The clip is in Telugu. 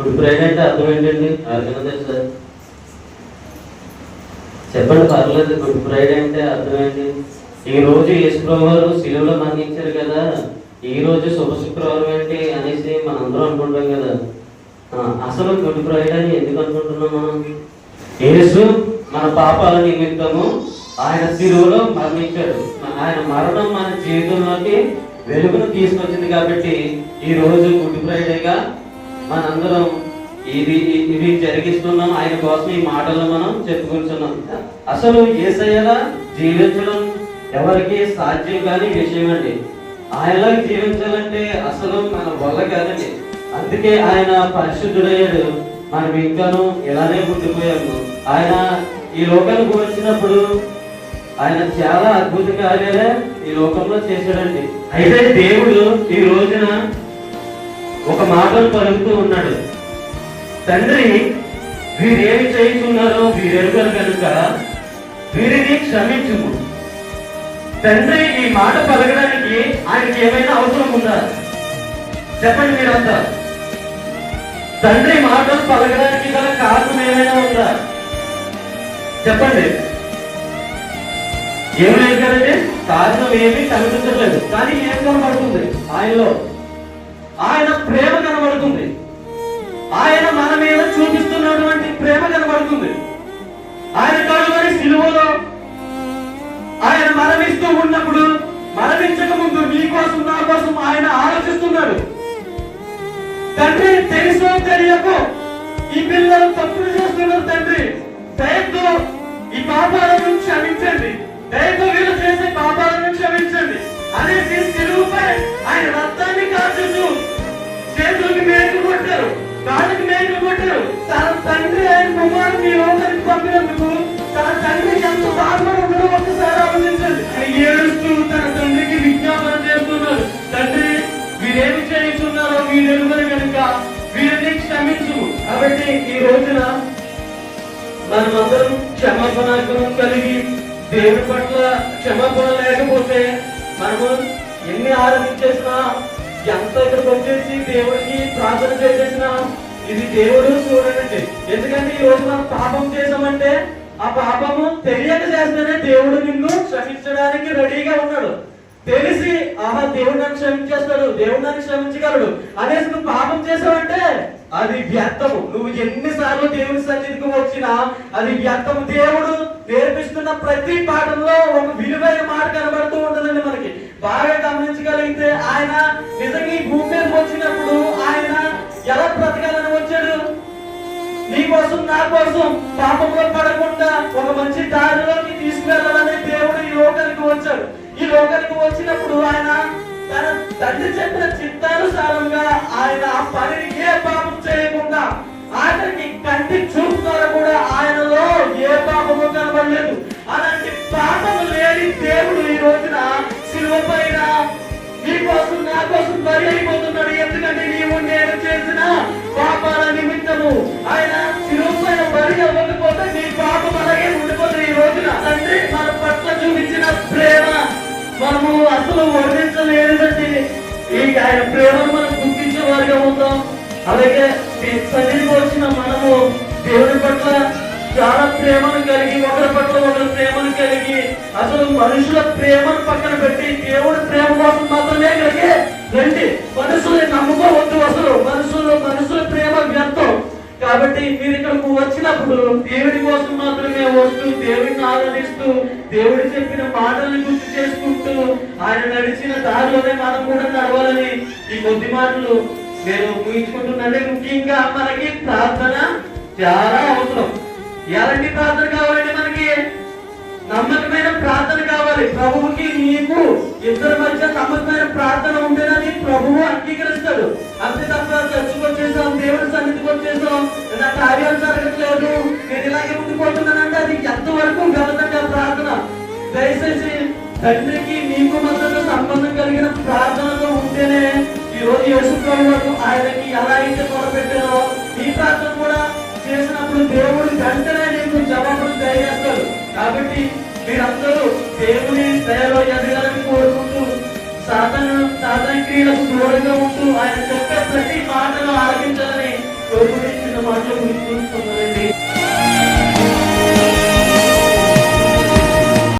ఇప్పుడు ఫ్రైడే అంటే అర్థం ఏంటండి ఎవరికైనా తెలుసా చెప్పండి పర్లేదు. గుడ్ ఫ్రైడే అంటే అర్థమైంది. ఈ రోజు యేసుప్రభు వారు శిలువలో మరణించారు కదా. ఈ రోజు శుభ శుక్రవారం ఏంటి అనేసి మనందరం అనుకుంటాం కదా. అసలు గుడ్ ఫ్రైడే అని ఎందుకు అనుకుంటున్నాం మనం? యేసు మన పాపాల నిమిత్తము ఆయన శిలువలో మరణించాడు. ఆయన మరణం మన జీవితంలోకి వెలుగును తీసుకొచ్చింది కాబట్టి ఈ రోజు గుడ్ ఫ్రైడే మనందరం ఇది ఇది జరిగిస్తున్నాం. ఆయన కోసం ఈ మాటలు మనం చెప్పుకుంటున్నాం. అసలు ఏసయ్యలా జీవించడం ఎవరికి సాధ్యం కాని విషయం అండి ఆయనలా జీవించాలంటే అసలు మన వల్ల కాదండి. అందుకే ఆయన పరిశుద్ధుడయ్యాడు. మనం ఇంకాను ఇలానే పుట్టిపోయాము ఆయన ఈ లోకానికి వచ్చినప్పుడు ఆయన చాలా అద్భుత కార్యాలే ఈ లోకంలో చేశాడండి. అయితే దేవుడు ఈ రోజున ఒక మాటను పలుకుతూ ఉన్నాడు. తండ్రి వీరేమి చేయుతున్నారో వీరెరుగరు కనుక వీరిని క్షమించుము. తండ్రి ఈ మాట పలకడానికి ఆయనకి ఏమైనా అవసరం ఉందా? చెప్పండి మీరంతా. తండ్రి మాటలు పలకడానికి గల కారణం ఏమైనా ఉందా? చెప్పండి. ఏం లేదు కదండి? కారణం ఏమీ కనిపించట్లేదు కానీ ఏం కనబడుతుంది? ఆయనలో ఆయన ప్రేమ కనబడుతుంది. ఆయన మన మీద చూపిస్తున్నటువంటి ప్రేమ కనబడుతుంది. ఆయన కలువరి సిలువలో ఆయన మరణిస్తూ ఉన్నప్పుడు మరణించక ముందు నీ కోసం నా కోసం ఆయన ఆలోచిస్తున్నాడు. తండ్రి తెలుసో తెలియకో ఈ పిల్లలు తప్పులు చేస్తున్నారు తండ్రి. దయతో ఈ పాపాలను క్షమించండి. దయతో వీళ్ళు చేసే పాపాలను క్షమించండి. అనేసి సిలువుపై ఆయన రక్తాన్ని చేతులకి మేకులు కొట్టారు. కాళ్ళకి మేకులు కొట్టారు. తన తండ్రి ఆయన కుమారుని ఈ లోకానికి పంపినందుకు తన తండ్రి ఎంత బాధపడి ఉన్నాడో ఒక్కసారి ఆలోచించండి. ఏడుస్తూ తన తండ్రికి విజ్ఞాపన చేస్తున్నారు. తండ్రి వీరేమి చేస్తున్నారో వీరెరుగరు కనుక వీరిని క్షమించు. కాబట్టి ఈ రోజున మనమందరం క్షమాపణ గుణం కలిగి దేవుడి పట్ల క్షమాపణ లేకపోతే మనము ఎన్ని ఆరాధించేసినా ఎంత ఇక్కడికి వచ్చేసి దేవుడికి ప్రార్థన చేసేసినా ఇది దేవుడు చూడండి. ఎందుకంటే ఈ రోజు మనం పాపం చేసామంటే ఆ పాపము తెలియక చేస్తేనే దేవుడు నిన్ను క్షమించడానికి రెడీగా ఉన్నాడు. తెలిసి ఆహా దేవుడు నన్ను క్షమించేస్తాడు దేవుడు నన్ను క్షమించగలడు అనేసి నువ్వు పాపం చేసావంటే అది వ్యర్థము. నువ్వు ఎన్నిసార్లు దేవుని సన్నిధికి వచ్చినా అది వ్యర్థము. దేవుడు నేర్పిస్తున్న ప్రతి పాఠంలో ఒక విలువైన నా కోసం పాపంలో పడకుండా ఒక మంచి దారిలోకి తీసుకెళ్ళాలని దేవుడు ఈ లోకానికి వచ్చాడు. ఈ లోకానికి వచ్చినప్పుడు ఆయన తన తండ్రి చెప్పిన చిత్తానుసారంగా ఆయన ఆ పనిని ఏ పాపం చేయకుండా ఆఖరికి కంటి చూపు ద్వారా కూడా ఆయనలో ఏ పాపము కనబడలేదు. అలాంటి పాపము లేని దేవుడు ఈ రోజున శిలువ పైన నీ కోసం నా కోసం బలి అయిపోతున్నాడు. ఎందుకంటే నీవు నేను చేసిన పాపాల నిమిత్తము అలాగే ఈ సన్నిధికి వచ్చిన మనము దేవుని పట్ల చాలా ప్రేమను కలిగి ఒకరి పట్ల ఒకరి ప్రేమను కలిగి అసలు మనుషుల ప్రేమను పక్కన పెట్టి దేవుడి ప్రేమ కోసం మాత్రమే కలిగి రండి మనుషుల్ని నమ్ముకోవద్దు అసలు. మనుషులు మనుషుల ప్రేమ వ్యర్థం. కాబట్టి మీరు ఇక్కడికి వచ్చినప్పుడు దేవుడి కోసం మాత్రమే వస్తూ దేవుడిని ఆరాధిస్తూ దేవుడు చెప్పిన మాటలను గుర్తు చేసుకుంటూ ఆయన నడిచిన దారిలోనే మనం కూడా నడవాలని ఈ కొద్ది మాటలు నేను ఊహించుకుంటున్నాను ముఖ్యంగా మనకి ప్రార్థన చాలా అవసరం. ఎలాంటి ప్రార్థన కావాలండి మనకి నమ్మకమైన ప్రార్థన కావాలి. ప్రభువుకి నీకు ఇద్దరి మధ్య నమ్మకమైన ప్రార్థన ఉంటేనని ప్రభువు అంగీకరిస్తాడు. అంతే తప్ప చర్చకు వచ్చేసాం దేవుని సన్నిధికి వచ్చేసాం నా కార్యాలు జరగట్లేదు నేను ఇలాగే ఉండిపోతున్నానంటే అది ఎంతవరకు గలతంగా ప్రార్థన? దయచేసి తండ్రికి నీకు మధ్య సంబంధం కలిగిన ప్రార్థనలో ఉంటేనే ఈ ఆయనకి ఎలా అయితే మొదలుపెట్టారో ఈ ప్రార్థన కూడా చేసినప్పుడు దేవుడు వెంటనే నీకు జవాబులు దయచేస్తాడు కాబట్టి మీరందరూ దేవుని దయలో ఎదగాలని కోరుకుంటూ సాధన సాధన క్రియలకు దూరంగా ఉంటూ ఆయన